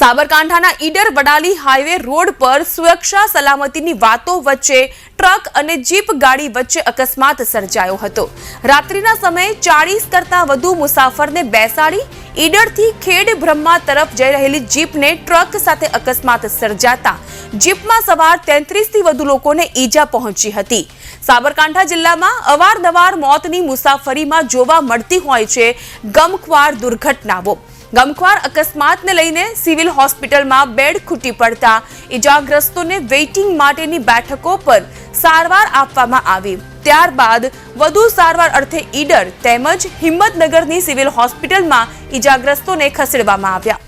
સાબરકાંઠાના Idar Vadali highway road પર સુરક્ષા સલામતીની વાતો વચ્ચે ટ્રક અને જીપ ગાડી વચ્ચે અકસ્માત સર્જાયો હતો. રાત્રિના સમયે ચાળીસ કરતાં વધુ મુસાફરને બેસાડી ઈડરથી ખેડ બ્રહ્મા તરફ જઈ રહેલી જીપને ટ્રક સાથે અકસ્માત સર્જાતા જીપમાં સવાર તેત્રીસથી વધુ લોકોને ઈજા પહોંચી હતી. સાબરકાંઠા જિલ્લામાં અવારનવાર મોતની મુસાફરીમાં જોવા મળતી હોય છે ગમખ્વાર દુર્ઘટનાઓ. ગમખ્વાર અકસ્માતને લઈને સિવિલ હોસ્પિટલમાં બેડ ખૂટી પડતા ઇજાગ્રસ્તોને વેઇટિંગ માટેની બેઠકો પર સારવાર આપવામાં આવી. ત્યારબાદ વધુ સારવાર અર્થે ઈડર તેમજ હિંમતનગરની સિવિલ હોસ્પિટલમાં ઇજાગ્રસ્તોને ખસેડવામાં આવ્યા.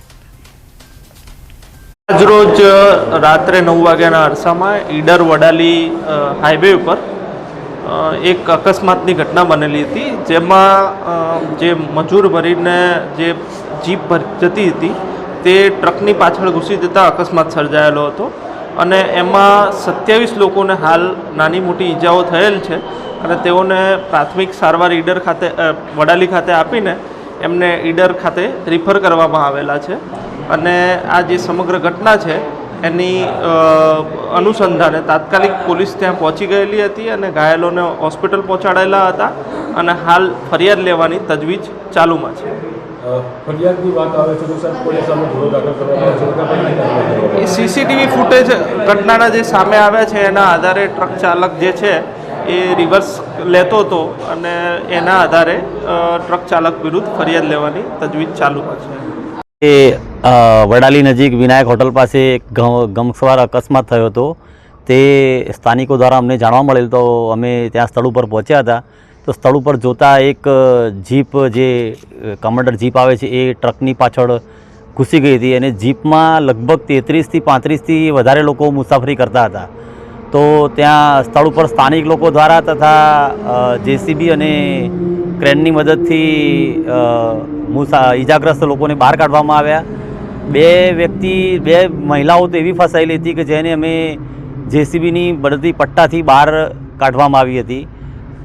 આજરોજ રાત્રે નવ વાગ્યાના અરસામાં ઈડર વડાલી હાઈવે ઉપર એક અકસ્માતની ઘટના બનેલી હતી, જેમાં જે મજૂર ભરીને જે જીપ ભર જતી હતી. તે ટ્રકની પાછળ ઘૂસી જતાં અકસ્માત સર્જાયેલો હતો અને એમાં સત્યાવીસ લોકોને હાલ નાની મોટી ઈજાઓ થયેલ છે અને તેઓને પ્રાથમિક સારવાર ઈડર ખાતે વડાલી ખાતે આપીને એમને ઈડર ખાતે રિફર કરવામાં આવેલા છે. અને આ જે સમગ્ર ઘટના છે, એની અનુસંધાને તાત્કાલિક પોલીસ ત્યાં પહોંચી ગયેલી હતી અને ઘાયલોને હોસ્પિટલ પહોંચાડેલા હતા અને હાલ ફરિયાદ લેવાની તજવીજ ચાલુમાં છે. ફરિયાદની વાત આવે છે તો સાહેબ પોલીસ સામે ગુનો દાખલ કરવામાં આવે છે? સીસીટીવી ફૂટેજ ઘટનાના જે સામે આવ્યા છે એના આધારે ટ્રક ચાલક જે છે એ રિવર્સ લેતો હતો અને એના આધારે ટ્રક ચાલક વિરુદ્ધ ફરિયાદ લેવાની તજવીજ ચાલુ છે. એ વડાલી નજીક વિનાયક હોટલ પાસે એક ગમસવાર અકસ્માત થયો હતો. તે સ્થાનિકો દ્વારા અમને જાણવા મળેલ તો અમે ત્યાં સ્થળ ઉપર પહોંચ્યા હતા. તો સ્થળ ઉપર જોતા એક જીપ જે કમાન્ડર જીપ આવે છે, એ ટ્રકની પાછળ ઘૂસી ગઈ હતી. અને જીપમાં લગભગ તેત્રીસથી પાંત્રીસથી વધારે લોકો મુસાફરી કરતા હતા. તો ત્યાં સ્થળ ઉપર સ્થાનિક લોકો દ્વારા તથા જેસીબી અને ક્રેનની મદદથી મુસા, ઈજાગ્રસ્ત લોકોને બહાર કાઢવામાં આવ્યા. બે વ્યક્તિ, બે મહિલાઓ તો એવી ફસાયેલી હતી કે જેને અમે જેસીબીની મદદથી પટ્ટાથી બહાર કાઢવામાં આવી હતી.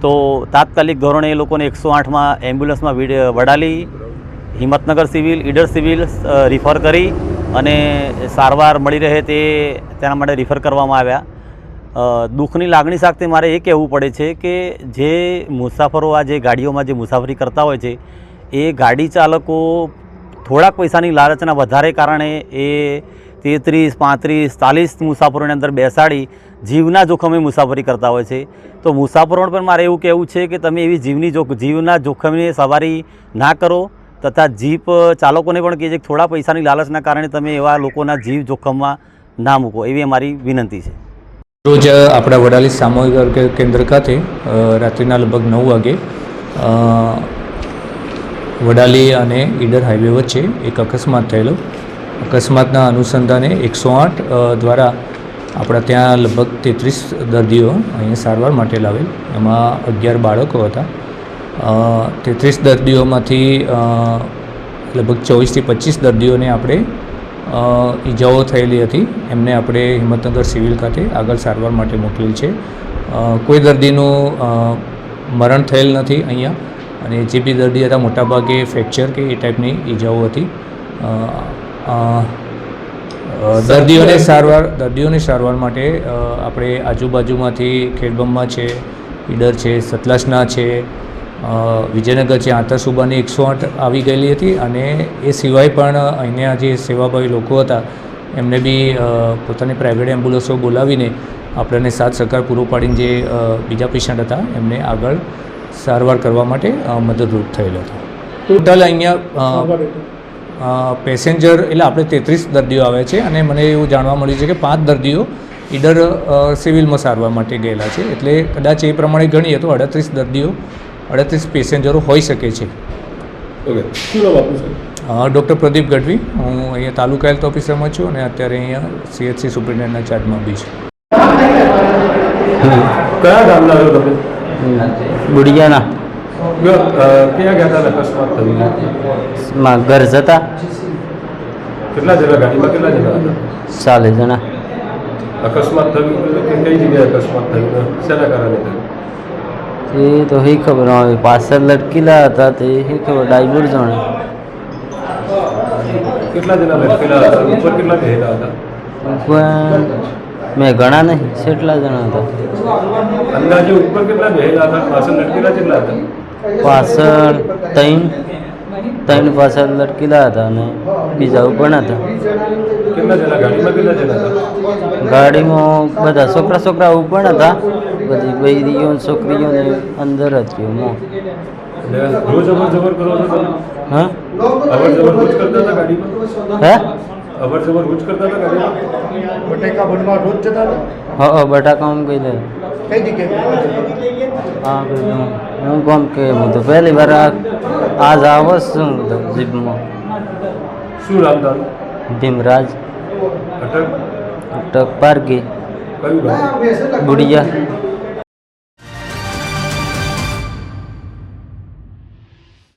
તો તાત્કાલિક ધોરણે એ લોકોને એકસો આઠમાં એમ્બ્યુલન્સમાં vid- Vadali, Himmatnagar civil, Idar civil refer કરી અને સારવાર મળી રહે તે તેના માટે રિફર કરવામાં આવ્યા. દુઃખની લાગણી સાથે મારે એ કહેવું પડે છે કે જે મુસાફરો આ જે ગાડીઓમાં જે મુસાફરી કરતા હોય છે, એ ગાડી ચાલકો થોડાક પૈસાની લાલચના વધારે કારણે એ તેત્રીસ, પાંત્રીસ, ચાલીસ મુસાફરોની અંદર બેસાડી જીવના જોખમે મુસાફરી કરતા હોય છે. તો મુસાફરોને પણ મારે એવું કહેવું છે કે તમે એવી જીવની જોખ, જીવના જોખમની સવારી ના કરો તથા જીપ ચાલકોને પણ કહે છે કે થોડા પૈસાની લાલચના કારણે તમે એવા લોકોના જીવ જોખમમાં ના મૂકો, એવી અમારી વિનંતી છે. રોજ આપણા વડાલી સામૂહિક આરોગ્ય કેન્દ્ર ખાતે રાત્રિના લગભગ નવ વાગે વડાલી અને ઈડર હાઈવે વચ્ચે એક અકસ્માત થયેલો. અકસ્માતના અનુસંધાને એકસો આઠ દ્વારા આપણા ત્યાં લગભગ તેત્રીસ દર્દીઓ અહીંયા સારવાર માટે લાવેલ. એમાં અગિયાર બાળકો હતા. તેત્રીસ દર્દીઓમાંથી લગભગ ચોવીસથી પચીસ દર્દીઓને આપણે ઈજાઓ થયેલી હતી. એમને આપણે હિંમતનગર સિવિલ ખાતે આગળ સારવાર માટે મોકલેલ છે. કોઈ દર્દીનું મરણ થયેલ નથી અહીંયા. અને જે બી દર્દી હતા, મોટાભાગે ફ્રેક્ચર કે એ ટાઈપની ઈજાઓ હતી. દર્દીઓને સારવાર દર્દીઓની સારવાર માટે આપણે આજુબાજુમાંથી ખેડબમમાં છે ઈડર છે સતલાસના છે વિજયનગર છે આંતરસુબાની એકસો આઠ આવી ગયેલી હતી અને એ સિવાય પણ અહીંયા જે સેવાભાવી લોકો હતા. એમને બી પોતાની પ્રાઇવેટ એમ્બ્યુલન્સો બોલાવીને આપણને સાથ સહકાર પૂરો પાડીને જે બીજા પેશન્ટ હતા એમને આગળ સારવાર કરવા માટે મદદરૂપ થયેલો હતો. ટોટલ અહીંયા પેસેન્જર એટલે આપણે તેત્રીસ દર્દીઓ આવે છે અને મને એવું જાણવા મળ્યું છે કે પાંચ દર્દીઓ ઈડર સિવિલમાં સારવાર માટે ગયેલા છે. એટલે કદાચ એ પ્રમાણે ગણીએ તો અડત્રીસ દર્દીઓ અડત્રીસ પેસેન્જરો હોઈ શકે છે. ડૉક્ટર પ્રદીપ ગઢવી. હું અહીંયા તાલુકા હેલ્થ ઓફિસરમાં છું અને અત્યારે અહીંયા સીએચસી સુપ્રિન્ટેન્ડન્ટના ચાર્જમાં બી છું. કયા ગામના છો તમે? કયો, ક્યાં ગયા હતા અકસ્માત થયું માં ઘર જતા કેટલા જણા ગાડીમાં કેટલા જણા હતા ચાલે જણા અકસ્માત થયું કઈ જગ્યાએ અકસ્માત થયું શેના કારણે થયું એ તો હે ખબર હવે પાછળ લટકેલા હતા તે હે ખબર ડાઈવર જાણે કેટલા જણા લટકેલા હતા ઉપર કેટલા બેહેલા હતા મેં ઘણા નહીં કેટલા જણા હતા અંદાજે ઉપર કેટલા બેહેલા હતા પાછળ લટકેલા કેટલા હતા પાછળ ત્રણ ત્રણ પાછળ લટકેલા હતા અને બીજા પણ હતા. ગાડીમાં બધા છોકરા છોકરા પણ હતા. બધી બૈરીઓ છોકરીઓને અંદર મો. છો તમે હા? હે? અવર જવર રોજ કરતા હતા ગાડીમાં બટેકા બનવા રોજ જતા હતા હા બટાકામાં કહી દે કઈ જગ્યાએ હા કીધું હું કોમ કે હું તો પહેલી વાર આ આજ આવો છું હું તો જીભમાં શું નામ તારું ભીમરાજ અટક ટક પારકી કયું ગામ ગુડિયા